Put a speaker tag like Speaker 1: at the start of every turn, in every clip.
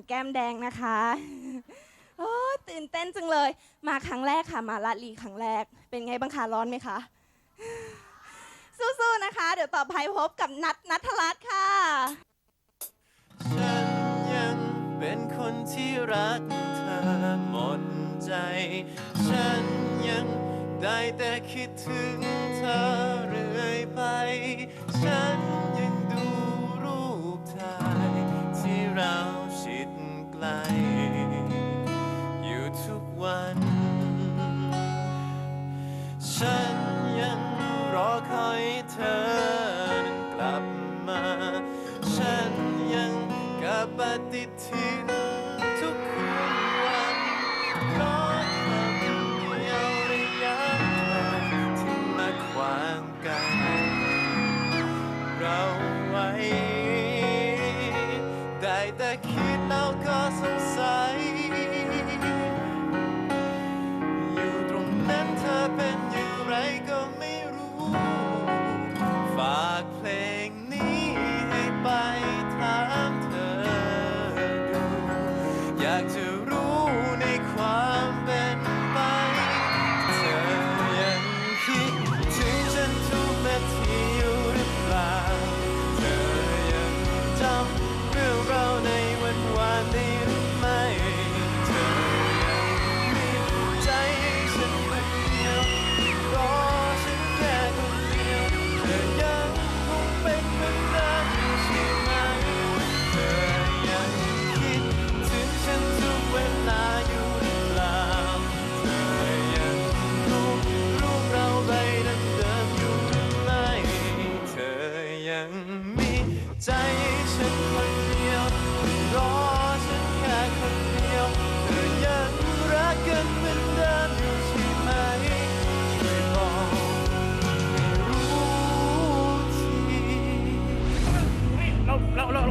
Speaker 1: แหม่มแก้มแดงนะคะโอ้ตื่นเต้นจังเลย มาครั้งแรกค่ะมาลาดลีครั้งแรก เป็นไงบ้างคะร้อนไหมคะสู้ๆนะคะ เดี๋ยวต่อไปพบกับนัทนัทรัตน์ค่ะ
Speaker 2: ฉันยังเป็นคนที่รักเธอหมดใจ ฉันยังได้แต่คิดถึงเธอเรื่อยไป ฉันยังดูรูปถ่ายที่เรา ลอยู่ทุกวัน ฉันยังรอคอยเธอนั้นกลับมา ฉันยังกับปฏิทิน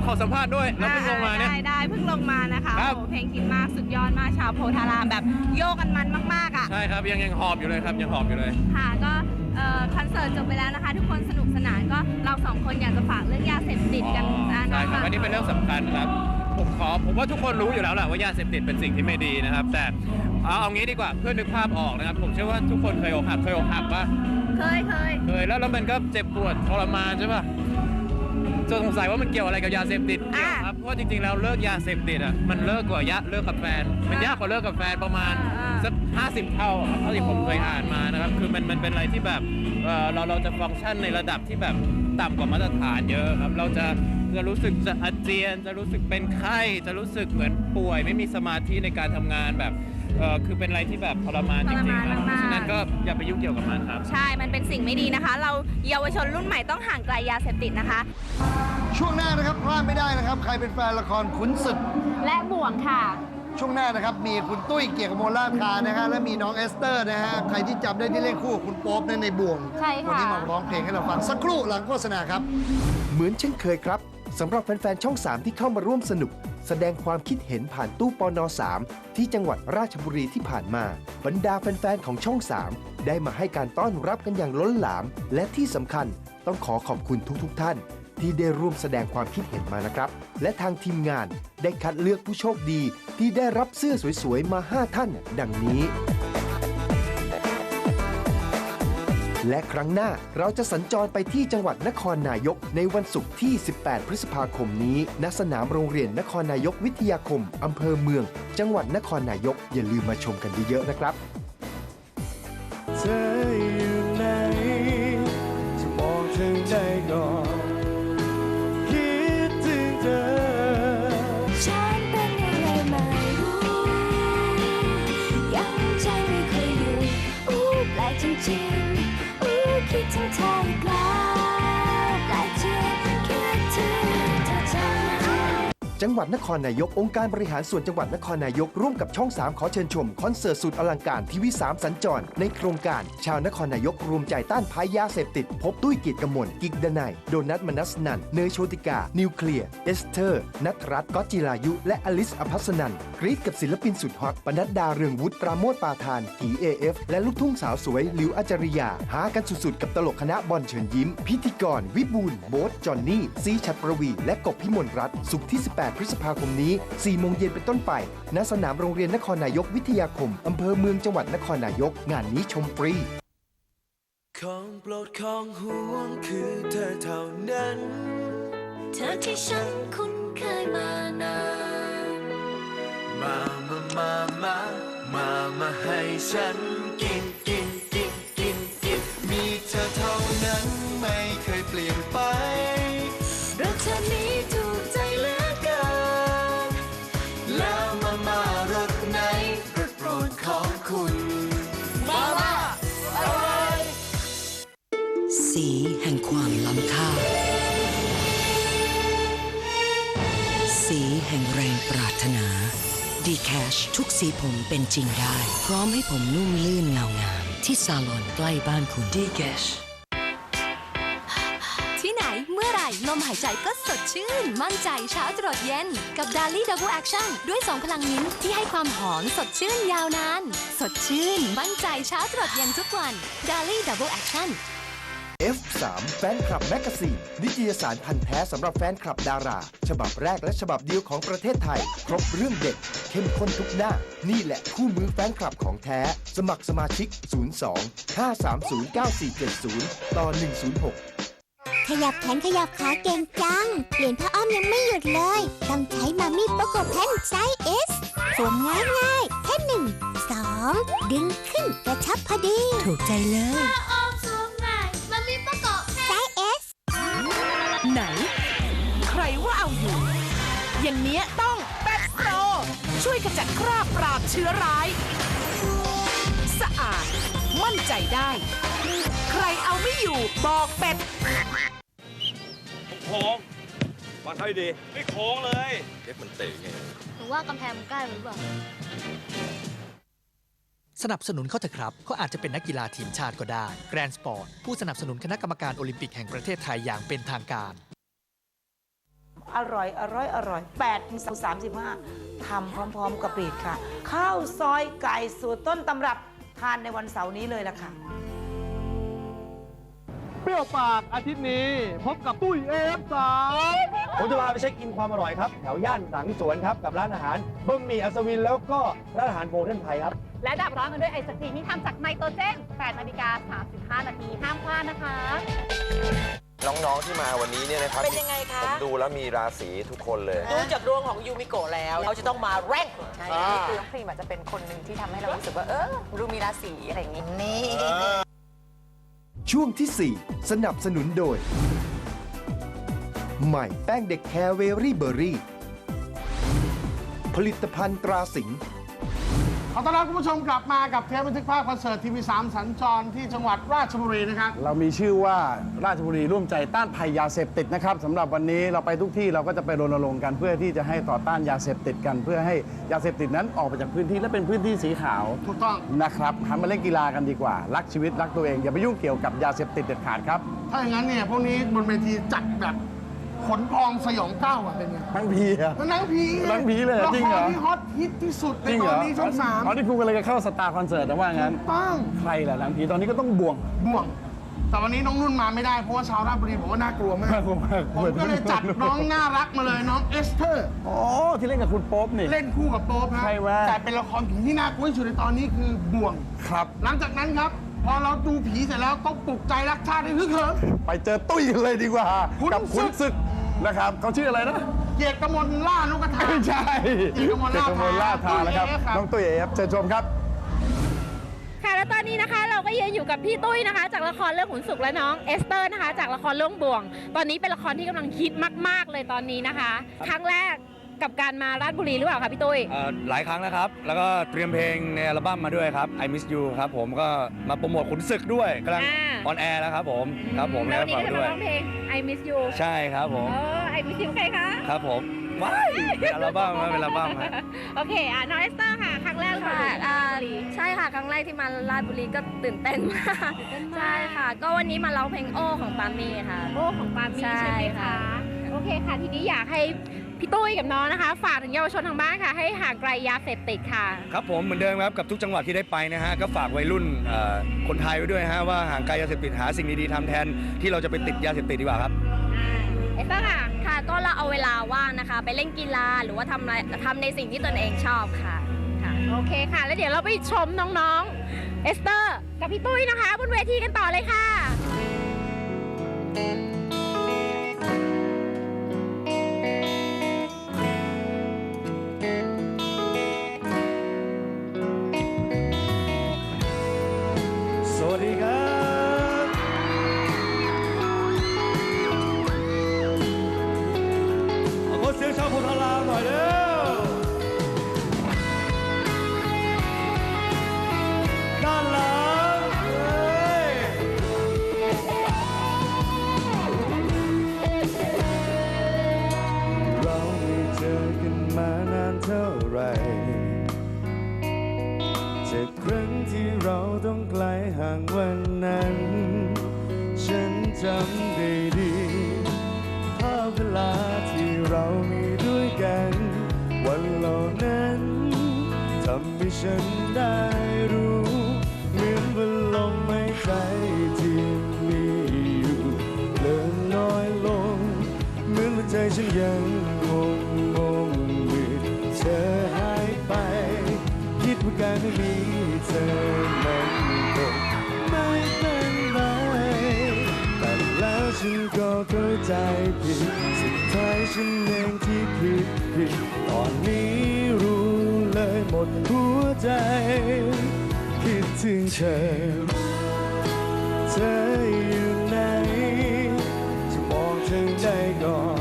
Speaker 2: ขอ
Speaker 3: สัมภาษณ์ด้วยเราเพิ่งลงมาเนี่ย
Speaker 1: ได้ได้เพิ่งลงมานะคะ
Speaker 3: ครับ
Speaker 1: โอ้โหเพลงฮิตมากสุดยอดมากชาวโพธารามแบบโยกกันมันมากๆอะ
Speaker 3: ใช่ครับยังยังหอบอยู่เลยครับยังหอบอยู่เลย
Speaker 1: ค่ะก็เอ่อคอนเสิร์ตจบไปแล้วนะคะ ทุกคนสนุกสนานก็เราสองคนอยากจะฝากเรื่องยาเสพติดกัน
Speaker 3: อ๋อ
Speaker 1: นะ
Speaker 3: ใช่ครับะอันนี้เป็นเรื่องสำคัญครับผมขอผมว่าทุกคนรู้อยู่แล้วแหละว่ายาเสพติดเป็นสิ่งที่ไม่ดีนะครับ แต่เอาเอางี้ดีกว่าเพื่อนึกภาพออกนะครับ ผมเชื่อว่าทุกคนเคยอกหักเคยอกหักปะ
Speaker 1: เคยเคย
Speaker 3: เคยแล้วแล้วมันก็เจ็บปวดทรมานใช่ปะ จะสงสัยว่ามันเกี่ยวอะไรกับยาเสพติดเกี่ยวครับเพราะว่าจริงๆแล้วเลิกยาเสพติดอะมันเลิกกว่ายะเลิกกับแฟน มันยากกว่าเลิกกับแฟนประมาณสักห้าสิบเท่าครับเท่าที่ผมเคยอ่านมานะครับคือมันมันเป็นอะไรที่แบบเอ่อเราเราจะฟังก์ชันในระดับที่แบบต่ำกว่ามาตรฐานเยอะครับเราจะจะรู้สึกจะอาเจียน จะรู้สึกเป็นไข้ จะรู้สึกเหมือนป่วย ไม่มีสมาธิในการทำงานแบบ เออคือเป็นอะไรที่แบบทรมานจริงๆครับเพราะฉะนั้นก็อย่าไปยุ่งเกี่ยวกับมันครับ
Speaker 1: ใช่ มันเป็นสิ่งไม่ดีนะคะ เราเยาวชนรุ่นใหม่ต้องห่างไกลยาเสพติดนะคะ
Speaker 4: ช่วงหน้านะครับพลาดไม่ได้นะครับ ใครเป็นแฟนละครขุนศึก
Speaker 1: และบ่วงค่ะ
Speaker 4: ช่วงหน้านะครับ มีคุณตุ้ยเกียรติกมลราชคานะฮะและมีน้องเอสเตอร์นะฮะใครที่จำได้ที่เล่นคู่กับคุณโป๊ปในในบ่วง
Speaker 1: ใช่ค่ะ
Speaker 4: วันี้มาร้องเพลงให้เราฟังสักครู่หลังโฆษณาครับ
Speaker 5: เหมือนเช่นเคยครับสำหรับแฟน ๆ ช่อง 3 ที่เข้ามาร่วมสนุก แสดงความคิดเห็นผ่านตู้ปอนอ3ที่จังหวัดราชบุรีที่ผ่านมา บรรดาแฟนๆของช่อง 3 ได้มาให้การต้อนรับกันอย่างล้นหลาม และที่สำคัญต้องขอขอบคุณทุกๆท่าน ที่ได้ร่วมแสดงความคิดเห็นมานะครับ และทางทีมงานได้คัดเลือกผู้โชคดีที่ได้รับเสื้อสวยๆมา 5 ท่าน ดังนี้ และครั้งหน้าเราจะสัญจรไปที่จังหวัดนครนายก ในวันศุกร์ที่ 18 พฤษภาคมนี้ ณ สนามโรงเรียนนครนายกวิทยาคม อำเภอเมือง จังหวัดนครนายก อย่าลืมมาชมกันเยอะๆนะครับ
Speaker 2: จัง
Speaker 5: หวัดนครนายกองค์การบริหารส่วนจังหวัดนครนายกร่วมกับช่อง 3 ขอเชิญชม คอนเสิร์ตสุดอลังการทีวี3สัญจร ในโครงการ ชาวนครนายกรวมใจต้านภัยยาเสพติด พบตุ้ยกิจกมลกิกดนัยโดนัทมนัสนันเนยโชติกา นิวเคลียร์ เอสเธอร์นัทรัตน์ก๊อตจิรายุ และอลิสอภัสนันกรีดกับศิลปินสุดฮอตปนัดดาเรืองวุฒิปราโมทปาทานกีเอฟและลูกทุ่งสาวสวยหลิวอาจริยา หากันสุดๆกับตลกคณะบอลเชิญยิ้ม พิธีกร วิบูลโบ๊ทจอนนี่ซีชัดประวี และกบพิมลรัตน์สุขที่ 18พฤษภาคมนี้ 4 โมงเย็นเป็นต้นไป ณ สนามโรงเรียนนครนายกวิทยาคม อำเภอเมืองจังหวัดนครนายก งานนี้ชมฟรี
Speaker 6: ของโปรดของห่วงคือเธอเท่านั้น
Speaker 7: เธอที่ฉันคุ้นเคยมานาน
Speaker 6: มา มา มา มา มา มาให้ฉันกินกินกินกิน ป
Speaker 7: รา
Speaker 6: รถนา
Speaker 8: d c a s h ทุกสีผมเป็นจริงได้ พร้อมให้ผมนุ่มลื่นเงางาม ที่ซาลอนใกล้บ้านคุณ d c a s h
Speaker 9: ที่ไหนเมื่อไหร่ ลมหายใจก็สดชื่น มั่นใจเช้าตรดเย็น กับ d a l i Double Action ด้วย2พลังมิ้นท์ที่ให้ความหอมสดชื่นยาวนาน สดชื่น มั่นใจเช้าตรดเย็นทุกวัน d a l i Double Action
Speaker 5: F3 แฟนคลับแมกกาซีนนิตยสารพันธ์แท้สำหรับแฟนคลับดารา ฉบับแรกและฉบับเดียวของประเทศไทย ครบเรื่องเด็ด เข้มข้นทุกหน้า นี่แหละคู่มือแฟนคลับของแท้ สมัครสมาชิก 02 530 9470 ต่อ 106
Speaker 10: ขยับแขนขยับขาเก่งจัง เปลี่ยนผ้าอ้อมยังไม่หยุดเลย ต้องใช้มามี่โปโกแพนไซส์เอสสวมง่ายง่ายๆแค่หนึ่งสองดึงขึ้นกระชับพอดี
Speaker 8: ถูกใจเลย
Speaker 11: ไหน ใครว่าเอาอยู่ อย่างเนี้ยต้องแป๊บโซช่วยขจัดคราบปราบเชื้อร้าย สะอาด มั่นใจได้ ใครเอาไม่อยู่บอกเป็ด
Speaker 12: โค้งมาให้ดี ไม่โค้งเลย เอ๊ะมันเตะไง
Speaker 10: หนูว่ากำแพงมันใกล้หรือเปล่า
Speaker 13: สนับสนุนเขาเถอะครับเขาอาจจะเป็นนักกีฬาทีมชาติก็ได้แกรนสปอร์ตผู้สนับสนุนคณะกรรมการโอลิมปิกแห่งประเทศไทยอย่างเป็นทางการ
Speaker 11: อร่อย อร่อย อร่อย8ถึง35ทำพร้อม ๆ กับปรีดค่ะ ข้าวซอยไก่สูตรต้นตำรับทานในวันเสาร์นี้เลยล่ะค่ะ
Speaker 12: เปรี้ยวปากอาทิตย์นี้ พบกับตุ้ยเอฟสามผมจะพาไปเช็คอินความอร่อยครับ แถวย่านหนังสวนครับ กับร้านอาหารบะหมี่อัศวินแล้วก็ร้านอาหารโบเดนไทยครับ
Speaker 9: และดับร้อนกันด้วยไอศครีมที่ทำจากไนโตรเจน8นาฬิกา 35 นาทีห้ามพลาดนะคะ
Speaker 6: น้องๆที่มาวันนี้เนี่ยนะครับ
Speaker 11: เป็นยังไงคะ
Speaker 6: ผมดูแล้วมีราศีทุกคนเลย
Speaker 11: ดูจากดวงของยูมิโกะแล้วเขาจะต้องมาแรง
Speaker 9: ใช่คือน้องพรีมอาจจะเป็นคนหนึ่งที่ทำให้เรารู้สึกว่า เออดูมีราศีอะไรอย่างนี้
Speaker 11: นี่
Speaker 5: ช่วงที่ 4 สนับสนุนโดย ใหม่แป้งเด็กแคร์เวรี่เบอรี่ ผลิตภัณฑ์ตราสิงห์
Speaker 12: ขอต้อนรับคุณผู้ชมกลับมากับเทปบันทึกภาพคอนเสิร์ตทีวีสามสัญจรที่จังหวัดราชบุรีนะครับ
Speaker 14: เรามีชื่อว่าราชบุรีร่วมใจต้านภัยยาเสพติดนะครับสำหรับวันนี้เราไปทุกที่เราก็จะไปรณรงค์กันเพื่อที่จะให้ต่อต้านยาเสพติดกัน เพื่อให้ยาเสพติดนั้นออกไปจากพื้นที่และเป็นพื้นที่สีขาว
Speaker 12: ถูกต้อง
Speaker 14: นะครับหันมาเล่นกีฬากันดีกว่า รักชีวิตรักตัวเองอย่าไปยุ่งเกี่ยวกับยาเสพติดเด็ดขาดครับ
Speaker 12: ถ้าอย่างนั้นเนี่ยพวกนี้บนเวทีจัดแบบ ขนพองสยองก้าวอะเป็นไง
Speaker 14: ทั้งพีอะ
Speaker 12: หนังผี
Speaker 14: หนังผีเลยเหรอ
Speaker 12: ละ
Speaker 14: จริง
Speaker 12: ค
Speaker 14: เหร
Speaker 12: ร
Speaker 14: อ
Speaker 12: ที่ฮอตฮิตที่สุดใน
Speaker 14: จริง
Speaker 12: ต
Speaker 14: เหร
Speaker 12: อน
Speaker 14: อ
Speaker 12: นี้ช่องสาม
Speaker 14: อ๋อที่คุณกำลังจะเข้าสตาร์คอนเสิร์ตแต่ว่างั้น
Speaker 12: ต้อง
Speaker 14: ใครล่ะหนังผีตอนนี้ก็ต้องบ่วง
Speaker 12: บ่วง แต่วันนี้น้องนุ่นมาไม่ได้เพราะว่าชาวราชบุรีผมว่าน่ากลัวมาก
Speaker 14: น่ากลัวมาก
Speaker 12: ผมก็เลยจัดน้องน่ารักมาเลยน้องเอสเธอร์
Speaker 14: อ๋อที่เล่นกับคุณโป๊ปนี่
Speaker 12: เล่นคู่กับโป๊ปฮะ
Speaker 14: ใช่ว่า
Speaker 12: แต่เป็นละครผีที่น่ากลัวที่สุดในตอนนี้คือบ่วง
Speaker 14: ครับ
Speaker 12: หลังจากนั้นครับ พอเราดูผีเสร็จแล้วต้องปลุกใจรักชาติให้ฮึกเหิม
Speaker 14: ไปเจอตุ้ยกันเลยดีกว่า
Speaker 12: ขุน
Speaker 14: กับขุน
Speaker 12: ศึ
Speaker 14: ศึ
Speaker 12: ก
Speaker 14: ก นะครับเขาชื่ออะไรนะ
Speaker 12: เกียรติกมลล่านกกระทา
Speaker 14: ไม่ใช่
Speaker 12: เกียรติกมลล่า
Speaker 14: เกียรติกมลล่าทานะครับ
Speaker 12: ตุ้ย AF ครับ
Speaker 14: น้องตุ้ยเอฟเชิญชมครับ
Speaker 9: ค่ะแล้วตอนนี้นะคะเราก็ยืนอยู่กับพี่ตุ้ยนะคะ จากละครเรื่องขุนศึกและน้องเอสเตอร์นะคะ จากละครเรื่องบ่วง ตอนนี้เป็นละครที่กำลังฮิตมาก ๆ เลยตอนนี้นะคะ ครั้งแรก กับการมาราชบุรีหรือเปล่าคะพี่ตุ้ย
Speaker 15: หลายครั้งแล้วครับ แล้วก็เตรียมเพลงในอัลบั้มมาด้วยครับ I Miss You ครับผมก็มาโปรโมทขุนศึกด้วยกำลัง
Speaker 9: อ่า
Speaker 15: ออนแอร์แล้วครับผมครับผม
Speaker 9: แล้ววันนี้
Speaker 15: ฝาก
Speaker 9: ก็จะ
Speaker 15: ด้
Speaker 9: มา
Speaker 15: วย
Speaker 9: ร้องเพลง I Miss You
Speaker 15: ใช่ครับผม
Speaker 9: เออ I Miss You ใครคะ
Speaker 15: ครับผม
Speaker 16: ว้ายเป็นอัลบั้มครับเป็นอัลบั้มครับ
Speaker 9: โอเคอะน้องเอสเตอร์ค่ะ ครั้งแรก
Speaker 17: ค่ะ
Speaker 9: มา
Speaker 17: อ่า
Speaker 9: บุรี
Speaker 17: ใช่ค่ะ ครั้งแรกที่มาราชบุรีก็ตื่นเต้นมากใช่ค่ะ ก็วันนี้มาร้องเพลงโอ้ของปามี่ค่ะ
Speaker 9: โอ้ของปามี่
Speaker 17: ใช่
Speaker 9: ใช่ไหม
Speaker 17: ค่ะ
Speaker 9: คะโอเคค่ะ ทีนี้อยากให้ พี่ตุ้ยกับน้องนะคะ ฝากถึงเยาวชนทางบ้านค่ะ ให้ห่างไกลยาเสพติดค่ะ
Speaker 16: ครับผมเหมือนเดิมครับกับทุกจังหวัดที่ได้ไปนะฮะก็ฝากวัยรุ่นเอ่อคนไทยไว้ด้วยฮะว่าห่างไกลยาเสพติดหาสิ่งดีๆทำแทนที่เราจะไปติดยาเสพติดดีกว่าครับ
Speaker 9: เอสเตอร์ค่ะ
Speaker 17: ค่ะ ก็เราเอาเวลาว่างนะคะ ไปเล่นกีฬาหรือว่าทำอะไรทำในสิ่งที่ตนเองชอบค่ะค่ะ
Speaker 9: โอเคค่ะ แล้วเดี๋ยวเราไปชมน้องๆ เอสเตอร์ กับพี่ตุ้ยนะคะ บนเวทีกันต่อเลยค่ะ
Speaker 16: ฉันก็เข้าใจผิด สุดท้ายฉันเองที่ผิดผิดตอนนี้รู้เลยหมดหัวใจ คิดถึงเธอ เธออยู่ไหน จะมองเธอได้ก่อน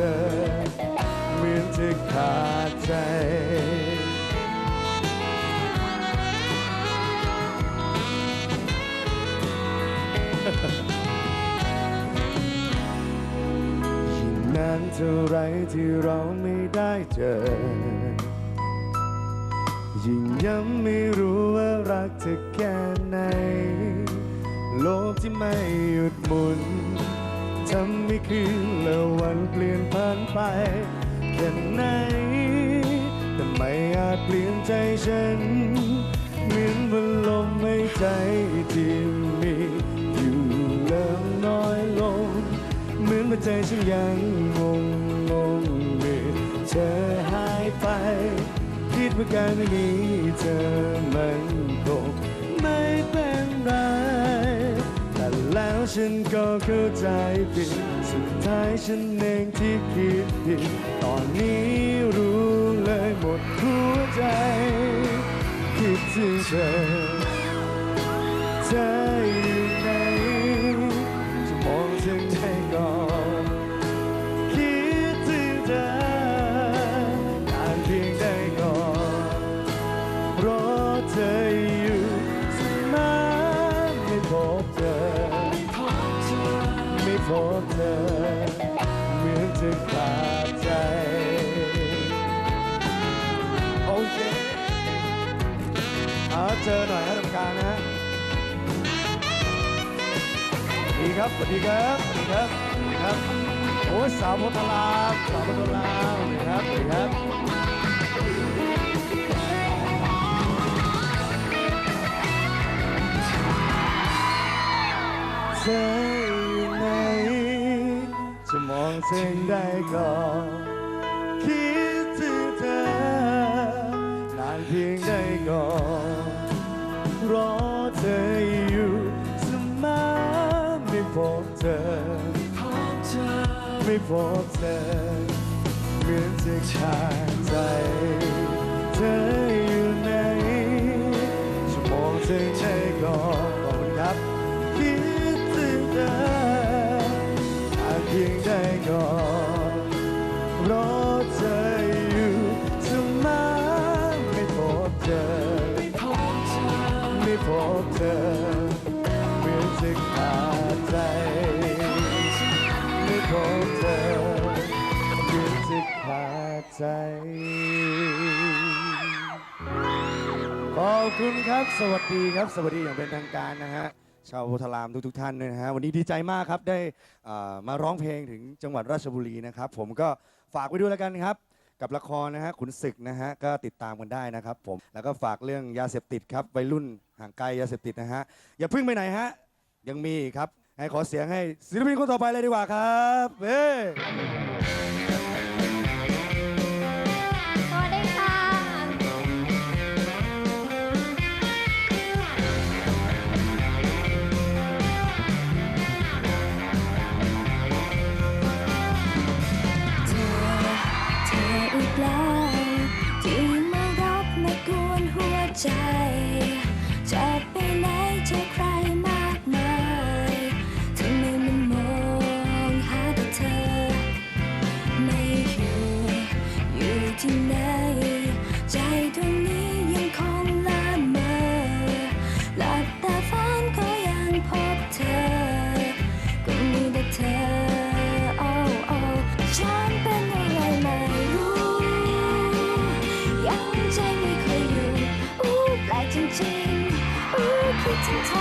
Speaker 16: อเหมือนจะขาดใจยิ่งนานเท่าไรที่เราไม่ได้เจอ ยิ่งย้ำไม่รู้ว่ารักเธอแค่ไหน โลกที่ไม่หยุดหมุน ทำให้คืนและวันเปลี่ยนผ่านไปแค่ไหนแต่ไม่อาจเปลี่ยนใจฉันเหมือนว่าลมหายใจที่มีอยู่เริ่มน้อยลง เหมือนว่าใจฉันยังงงงงเมื่อเธอหายไป คิดว่าการไม่มีเธอมันคงไม่เป็นไร แล้วฉันก็เข้าใจผิด สุดท้ายฉันเองที่คิดผิด ตอนนี้รู้เลยหมดหัวใจคิดถึงเธอเธอ ดีครับ สวัสดีครับ สวัสดีครับ สวัสดีครับ โอ้สาวโพธาราสาวโพธาราสวัสดีครับ สวัสดีครับ เธออยู่ไหนจะมองเส้นได้ก่อน ไม่พบเธอเหมือนจะขาดใจเธอ ใจ ขอบคุณครับ สวัสดีครับ สวัสดีอย่างเป็นทางการนะฮะ ชาวโพธารามทุกๆท่านด้วยนะฮะ วันนี้ดีใจมากครับได้เอ่อมาร้องเพลงถึงจังหวัดราชบุรีนะครับ ผมก็ฝากไว้ด้วยแล้วกันครับ กับละครนะฮะขุนศึกนะฮะก็ติดตามกันได้นะครับ ผมแล้วก็ฝากเรื่องยาเสพติดครับวัยรุ่นห่างไกลยาเสพติดนะฮะอย่าเพิ่งไปไหนฮะยังมีอีกครับ ให้ขอเสียงให้ศิลปินคนต่อไปเลยดีกว่าครับเฮ้
Speaker 18: อ คิ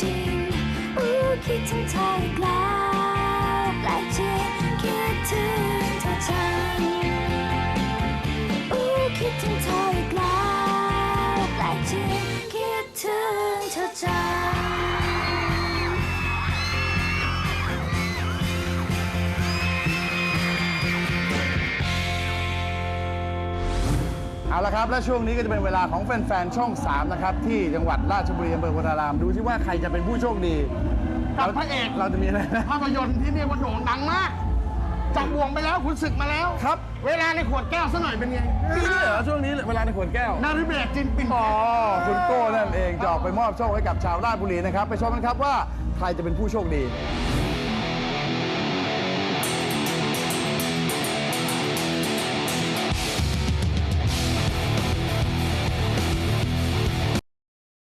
Speaker 18: จริงอู้คิดถึงเธออีกแล้วแปลกจริงคิดถึงเธอจัง
Speaker 14: เอาละครับ และช่วงนี้ก็จะเป็นเวลาของแฟนๆ ช่อง 3 นะครับ ที่จังหวัดราชบุรีอำเภอโพธาราม ดูที่ว่าใครจะเป็นผู้โชคดี
Speaker 12: กับพระเอก
Speaker 14: เราจะมีอะไรนะ
Speaker 12: ภาพยนตร์ที่เรียกว่าโด่งดังมากจับบ่วงไปแล้วคุณศึกมาแล้ว
Speaker 14: ครับ
Speaker 12: เวลาในขวดแก้วซะหน่อยเป็นไง
Speaker 14: นี่เหรอช่วงนี้เวลาในขวดแก้ว
Speaker 12: นาริเบศจินปิน
Speaker 14: อ๋อคุณโก้นั่นเองจะออกไปมอบโชคให้กับชาวราชบุรีนะครับ ไปชมกันครับว่าใครจะเป็นผู้โชคดี
Speaker 12: ค